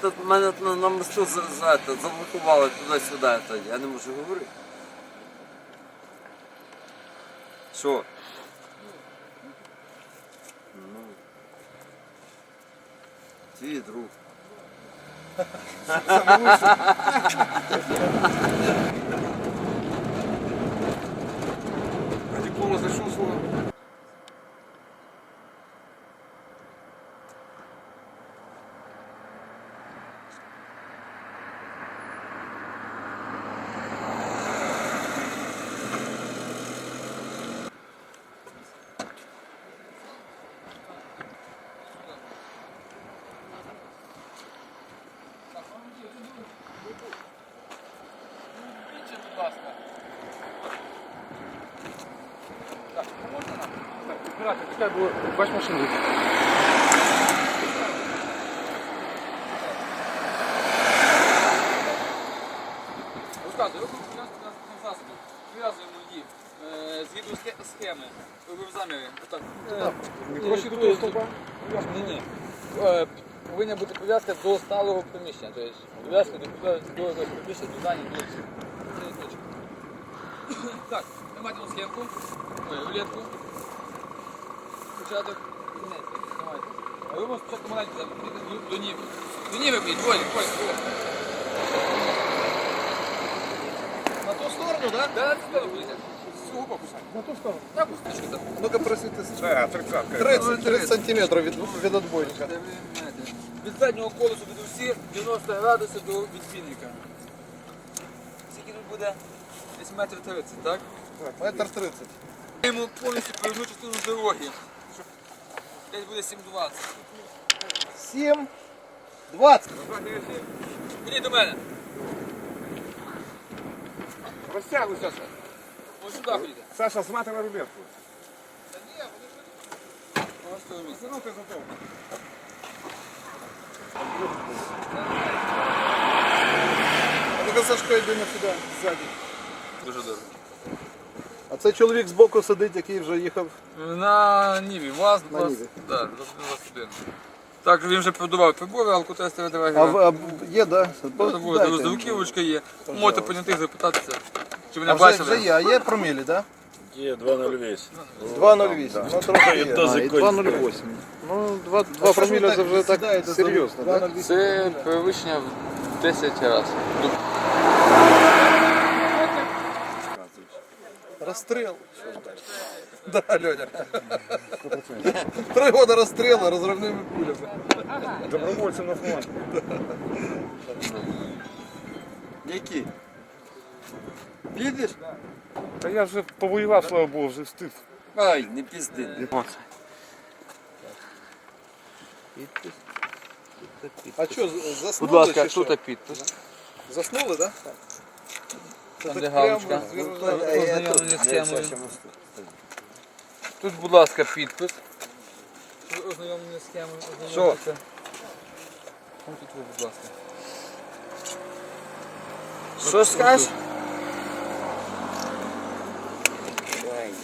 То мене на, мосту заблокували туди-сюди, я не можу говорити. Що? Ну. Твій друг. Диплома знайшов свого. Оператор, чекай, бо бач машину. Розказую, руку засобу. Прив'язуємо її е, згідно схе- схеми. Ви в. Отак. Не проще до того стовпа. Ні, ні. Е, Повинна бути прив'язка до сталого приміщення. Тобто прив'язка до, до якогось приміщення, до дані, до точки. Так, тримайте на схемку. Ой, рулетку. Початок. А ви можете спочатку маленьку взяти, до- ніби. До ніби блін, Волі, Волі, Волі. На ту сторону. Сугубо кусати. На ту сторону. Так. Ну-ка просвіти. Да, 30, 30 сантиметрів від, від отбойника. Від заднього колесу від усі 90 градусів до відбійника. Скільки тут буде? Десь метр 30, так? Метр 30. Йому повністю проїжджу частину дороги. Щоб Десь буде 7,20. 7, 20. Мені до мене. Розтягуй, Саша. Ось сюди ходите. Саша, змати на рулетку. Ось того місця. Ну, ти за того. А ну-ка Сашко йде на сюди, ззаді. Дуже добре. А цей чоловік збоку сидить, який вже їхав. На Ніві, ВАЗ На 20, Ніві. да, 21. Так, він вже продавав прибори, алкотестери. А, в- а є, да? Буде роздавківочка є. Можете понятих запитатися. Чи А мене вже, бачили? вже є, а є промілі, да? Є 2,08. 2,08. Ну, трохи є. А, і 2,08. Ну, 2, 2 проміля це вже так серйозно, да? Це перевищення в 10 разів. Расстрел. Да, Леня. Три года расстрела разрывными пулями. Добровольцем на фронт. Які? Підеш? Та я вже повоював, слава Богу, вже встиг. Ай, не пізди. А що, заснули Будь ласка, чи що? тут підпис. Заснули, да? Там де галочка. Ознайомлення з схемою. Тут, будь ласка, підпис. Ознайомлення з схемою. ознайомтеся. Тут, ви, будь ласка. Що скажеш?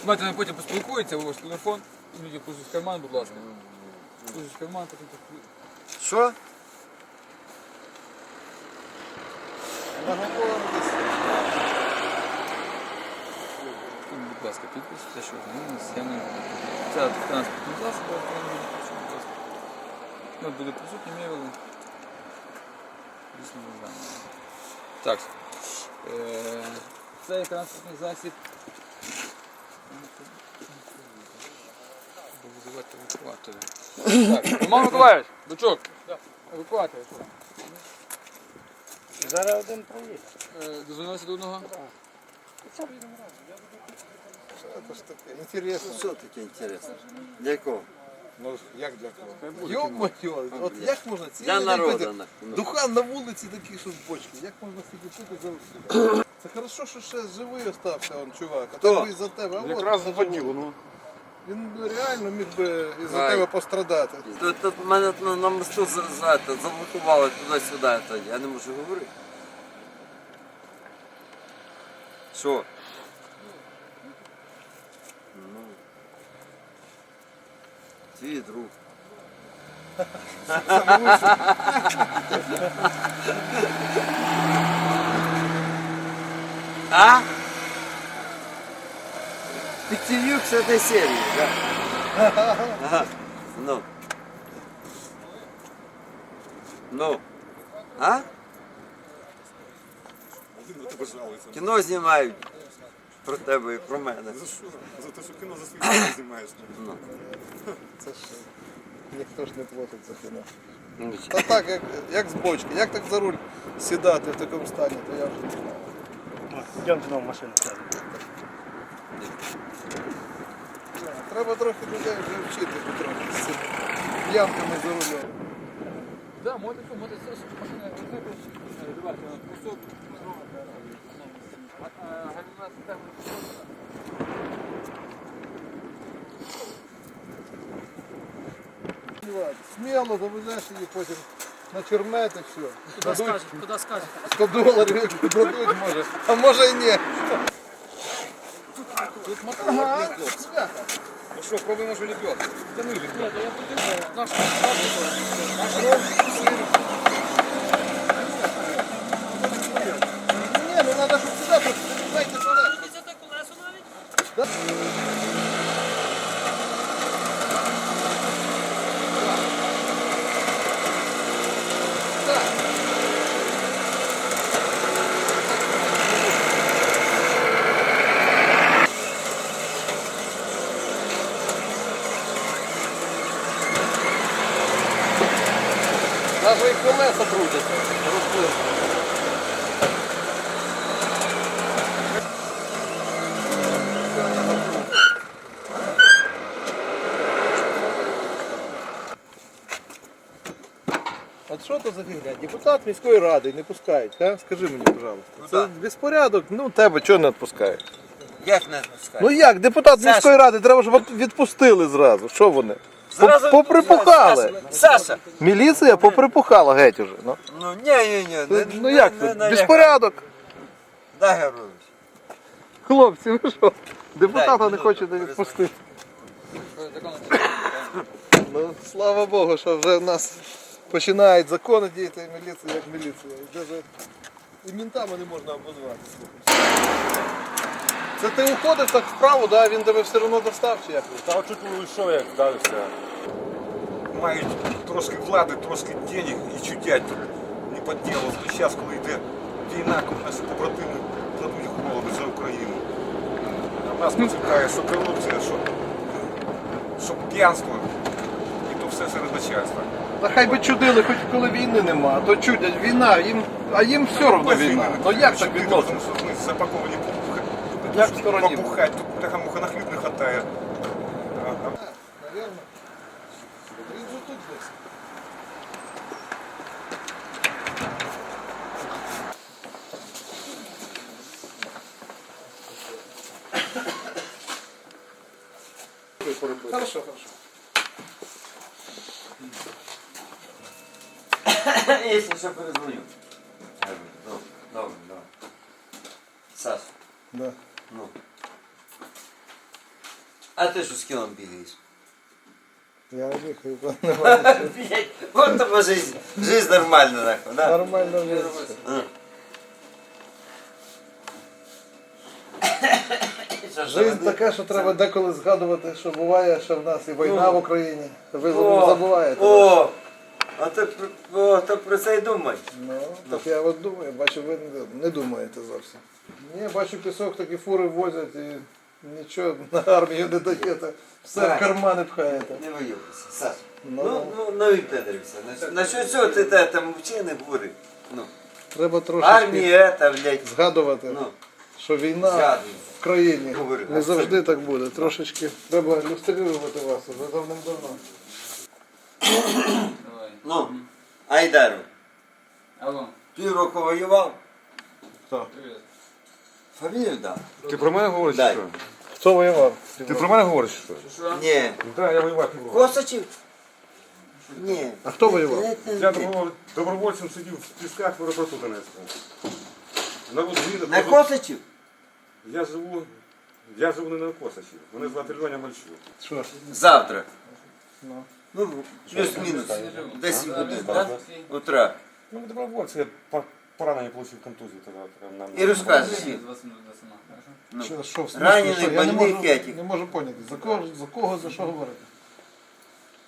Мати мене потім поспілкується, ваш телефон. Візьміть кузов в карман, будь ласка. Кузов в карман, потім поспілкується. Що? Будь ласка, підпис, те, що ознайомлення з схемою. Це транспортний засіб, автомобіль. Ну, буде присутні мірили. Дійсно, не знаю. Так. Е, Цей транспортний засіб. Буду визивати евакуатора. Так, Роман Миколаївич, Бучок. Евакуатор. Зараз один проїзд. Е, Дозвонилися до одного? Це ж таке інтересно. Що таке інтересно? Для кого? Ну, як для кого? Йо-моє, от як можна Для цілий день народу. пити? нахуй. Ну. Духан на вулиці такі, що з бочки. Як можна сидіти пити за Це хорошо, що ще живий остався он, чувак. А Хто? то би із-за тебе. А от, Якраз це в воділу, ну. Він реально міг би із-за Ай. тебе пострадати. То, то мене на, на мосту за, за, це, заблокували туди-сюди, то я не можу говорити. Що? Ну. Твій друг. А? Пятивюк с этой серии, да? Ага. Ну. Ну. А? Кіно знімають Про тебе і про мене. За що? За те, що кіно за свої гроші знімаєш. Це ж ніхто ж не платить за кіно. Та так, як, як з бочки, як так за руль сідати в такому стані, то я вже не знаю. Йдемте на машину сядемо. Треба трохи людей вже вчити трохи з цими п'янками за рулем. Да, можете це, машина розрити, давайте, кусок, гальма система. Сміло завезеш її потім на чермет і все. Куди скажете, куди скажете. 100 доларів дадуть може, а може і ні. Тут мотор. Ага, свято. Ну що, пробуємо що лебедку. Та ну, Ні, то я подивився, наш наш Ні, ну треба, щоб сюди тут, дайте туди. Даже і колеса крутяться. Розплив. От що то за фігня? Депутат міської ради не пускають, а? Скажи мені, пожалуйста. Це безпорядок, ну тебе чого не відпускають? Як не відпускають? Ну як, депутат Саша. міської ради, треба ж от відпустили зразу. Що вони? Зразу поприпухали. Саша! Міліція поприпухала геть уже. Ну, Ну ні, ні, ні. ну, не- ну не- як не це? налягай. Безпорядок. Да, Герович. Хлопці, ви що? Депутата Дай, не ну, хочете перестань. відпустити. Ну, слава Богу, що вже в нас починають закони діяти, і міліція як міліція. І даже і мінтами не можна обозвати. Це ти уходив так вправо, да? він тебе все одно достав чи як? Та чуть не вийшов, як вдарився. Мають трошки влади, трошки денег і чутять не по ділу. Зараз, коли йде війна, коли наші побратими кладуть голови за Україну. А в нас процвітає, що корупція, що, що п'янство. Все серед начальства. Та хай би чудили, хоч коли війни нема, а то чудять війна, їм, а їм все одно війна. Ну як так відноситься? Ми запаковані попухати. Як в стороні? Попухати, тут така муха на хліб не хватає. А- а Наверно. Він же тут десь. Хорошо, хорошо. Якщо що перезвоню. Герович, Добре, добре, добре. Саша, Да. ну. А ти що з кіном бігаєш? Я вихаю, нормально. Блять, вот тобі жизнь. Жизнь нормальна, нахуй, да? Нормально вийшло. А. Жизнь така, що треба деколи згадувати, що буває, що в нас і війна Ну. в Україні. Ви О, забуваєте. О, а про- о, то про це й думай. Ну, так я от думаю, бачу, ви не, не думаєте зовсім. Ні, бачу, пісок такі фури возять і нічого на армію не даєте. Все в кармани пхаєте. Не вийобуйся, Саш. Ну. Ну, ну, ну, випедрився. На, на що цього ти те там взагалі не? Ну, Треба трошечки армія, та, блядь, згадувати, ну, що війна в країні не завжди так буде. Трошечки треба ілюструвати вас вже давним-давно. Ну, Айдару, Алло, півроку воював, привіт. фамілію дав. Ти про мене говориш? Дай. що? Хто воював? Ти про мене говориш? Що? Що? Ні. Так, я воював півроку. Косачів? Ні. А хто воював? Я добро- добровольцем сидів в пісках в аеропорту Донецького. На Лузгіна. На Косачів? Я живу, я живу не на Косачі. Мене звати Льоня Мальчук. Що? Завтра. Ну. Ну, плюс-мінус. 10 годин, так? Утра. Ну, добровольцы, я по- поранение получил контузию тогда. тогда нам- І розказуй. З хорошо? Ну. Що, що, в смислі, Ранений, що? Я не больний, можу, п'ятик. не можу поняти, за кого, за кого, за що говорити?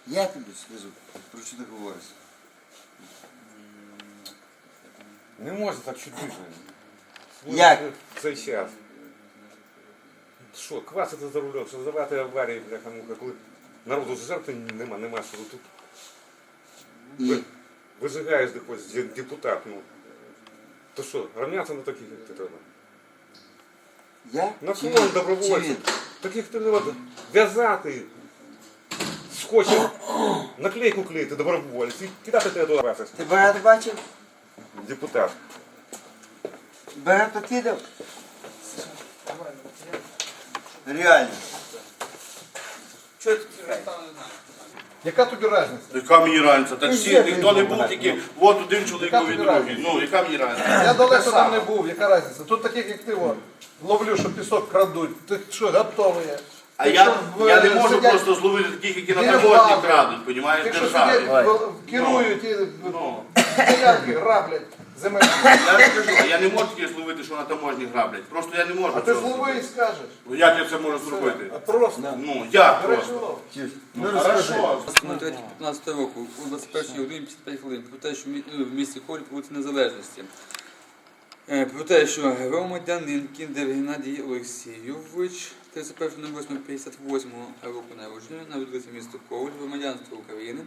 Я тобі скажу, про що ти говориш. Не може так чудити. Як? Цей час. Що, квасити за рулем, що здавати аварії, бляха, муха, коли народу жертви нема, нема, що тут І вижигаєш де- депутат, ну. То що, равняться на таких, як ти треба? я? На Чи фронт він? Чи добровольців. він? Таких ти треба в'язати, скотчем, наклейку клеїти добровольців і кидати тебе туди разом. Ти багато бачив? Депутат. Багато кидав? Реально. Чого ти тікаєш? Яка тобі різниця? Яка мені разниця? Так всі, ніхто не ну, був, тільки от один чоловік був і другий. Ну, яка мені разниця? Я далеко там не був, яка різниця? Тут таких, як ти, о, ловлю, що пісок крадуть. Ти що, готовий? А я, в- я не можу сидять- просто зловити таких, які на Біля крадуть, понімаєш, Якщо державі. сидять, в- керують і Ну, стоянки граблять земельні. я ж кажу, я не можу тільки зловити, що на таможні граблять. Просто я не можу. А ти цього злови і зробити. скажеш. Ну, Як я це можу зробити? А просто. Ну, як просто? лов. Ну, хорошо. 15 року, о 21 годині 55 хвилин, про те, що в мі- в місті Колі по вулиці Незалежності. Е, Про те, що громадянин Кіндер Геннадій Олексійович 31.08.58 року народження на відкритті місто Коваль, громадянство України,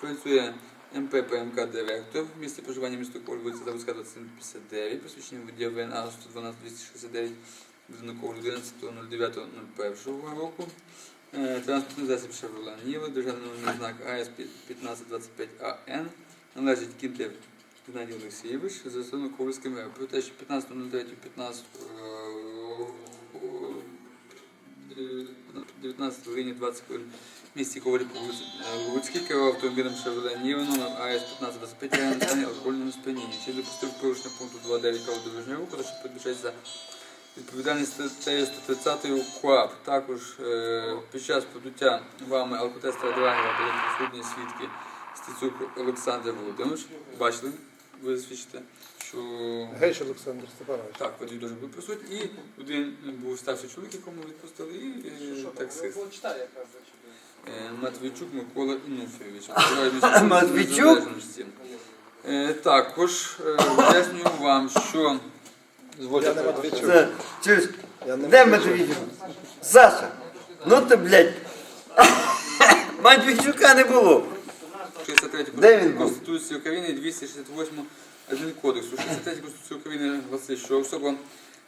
працює МП ПМК директор, місце проживання місто Коваль, вулиця Заводська 2759, посвідчення водія ВНА 112 269, будинок Коваль 11.09.01 року. Е, Транспортний засіб Chevrolet Niva, державний номерний знак АС 1525АН, належить Кінтев Геннадій Олексійович, за станом Ковальським РЕП. Про те, що 15.03.15 19 годині 20 хвилин місті Ковалі по вулиці е, Луцькій керував автомобілем Chevrolet Niva номер АС 1525 АН стані алкогольному сп'янінні. Чи допустив порушення пункту 2.9 правил дорожнього руху, що передбачається Відповідальність статтею 130 КУАП. Також е, під час подуття вами алкотестера драгера були присутні свідки Стецюк Олександр Володимирович. Бачили, ви свідчите, що Гейш Олександр Степанович. так, водій дуже був присутній. І один був старший чоловік, якому відпустили, і е, таксист. Е, Матвійчук Микола Інуфійович. Матвійчук? Е, Також е, пояснюю вам, що Я не Матвійчук. Це, чуєш, Я не де Матвійчук. Матвійчук? Саша, ну ти, блядь. Матвійчука не було. 63 Де він був? Конституції України 268 адмінкодексу. 63 Конституції України гласить, що особа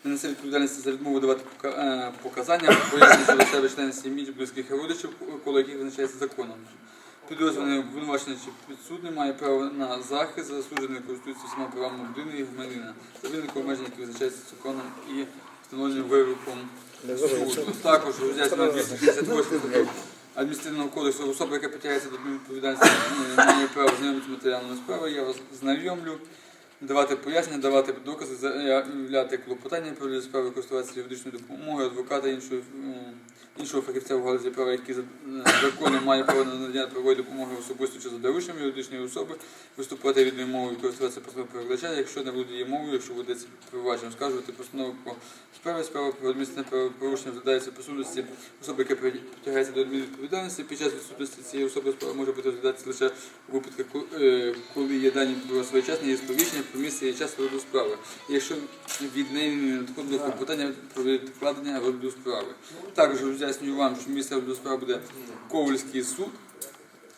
не несе відповідальності за відмову давати е, показання, пояснення щодо себе членів сім'ї близьких родичів, коло яких визначається законом. Підозрюваний обвинувачений чи підсудний має право на захист, заслужений користується всіма правами людини і громадянина, за виником обмежень, які визначаються законом і встановленим вироком суду. Також роз'яснено 268 статтю адміністративного кодексу особа, яка притягається до відповідальності, має право знайомити матеріальною справи. Я вас знайомлю, давати пояснення, давати докази, заявляти клопотання про справи, користуватися юридичною допомогою, адвоката іншої. Іншого фахівця в галузі права, який за е, законом має право на надання правової допомоги особисто чи за дорученням юридичної особи, виступати рідною мовою, користуватися постановою перекладача, якщо не володіє мовою, якщо ведеться провадження, скажувати постанову про справи, справа про адміністративне правопорушення розглядається по судності особи, яка притягається до адмінвідповідальності. Під час відсутності цієї особи справа може бути розглядатися лише у випадках, е, коли є дані про своєчасне її сповіщення про місце і час розгляду справи. Якщо від неї не надходило клопотання про відкладення розгляду справи. Також роз'яснюю вам, що місце розгляду справи буде Ковальський суд.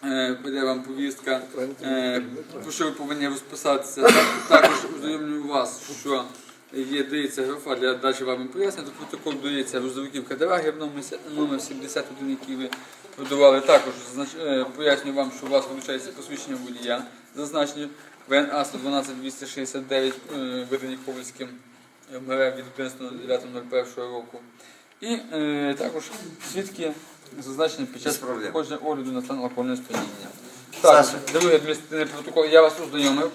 Е, Буде вам повістка, е, що ви повинні розписатися. Також ознайомлюю вас, що є дається графа для дачі вам пояснення. До протоколу дається роздовиківка драгер номер се- номер 71, який ви подавали. Також е, пояснюю вам, що у вас вилучається посвідчення водія, зазначені ВНА 112 269, е, видані Ковальським МРФ від 11.09.01 року. І е, також свідки зазначені під час проходження огляду на стан алкогольного сп'яніння. Так, Саша. другий адміністративний протокол. Я вас ознайомив.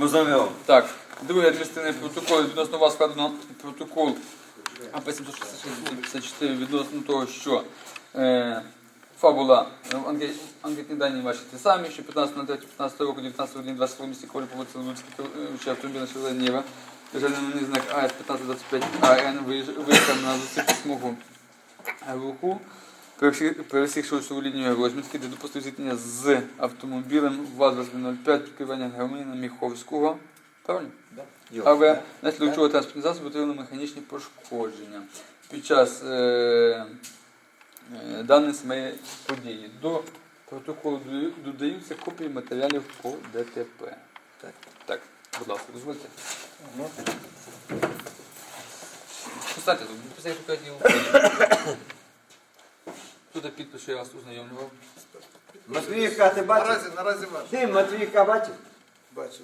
Ознайомив? Ми. Так, другий адміністративний протокол відносно вас складено протокол АП 766 відносно того, що е, Фабула. Е, анке- Анкетні дані ваші ті самі, що 15.03.15 року, 19 годин, 20 місті Колі по вулиці Луцькій, керуючи автомобіль на шевеле Ніва. Державний номерний знак АС 1525 АН виїж- виїхав на зустрічну смугу. Руху, пересікши усю лінію розмітки, де допустив зіткнення з автомобілем ВАЗ-05 керування громадянина Міховського. Правильно? Але наслідок чого транспортний засіб отримали механічні пошкодження. Під час е, е, даної самої події. До протоколу додаються копії матеріалів по ДТП. Так, так будь ласка, дозвольте. Поставте тут. Тут підпис, що я вас ознайомлював. Матвіївка, ти бачив? Наразі, наразі ваш. Ти Матвіївка бачив? Бачу.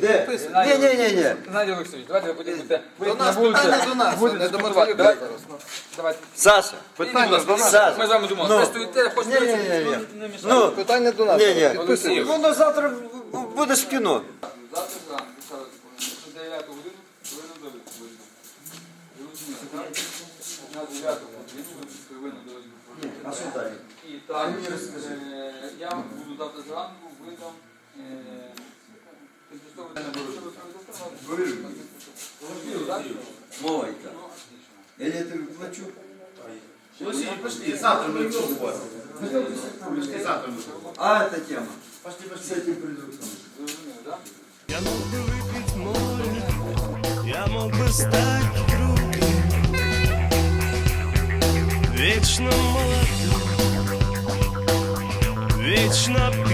Де? Ні, ні, ні, ні. Геннадій Олексійович, давайте ви потім До на нас питання до нас, будете не до. Давайте, зараз. ну. давайте. Саша, Питання до нас. Саша. Ми з вами думали, Ну. ви стоїте, хочете Ні, ні, ні, ні. ну. Ну, Питання до нас. Ні, ні. Воно завтра будеш в кіно. Завтра зранку, ще раз повинен, що 9 годину повинен довідку вийти. Ви розумієте, так? На 9 годину повинен довідку вийти. А що далі? І так, е, я вам буду завтра зранку видам е, тимчасове Розумію, так? Мойка. Ну, отлично. Я тобі плачу. Пошли, пошли, завтра мы все Пошли, завтра мы А, эта тема. Пошли, С пошли. этим придурком. Зрозуміло, так? Я мог бы выпить море, я мог бы стать вечно молоду, пьяным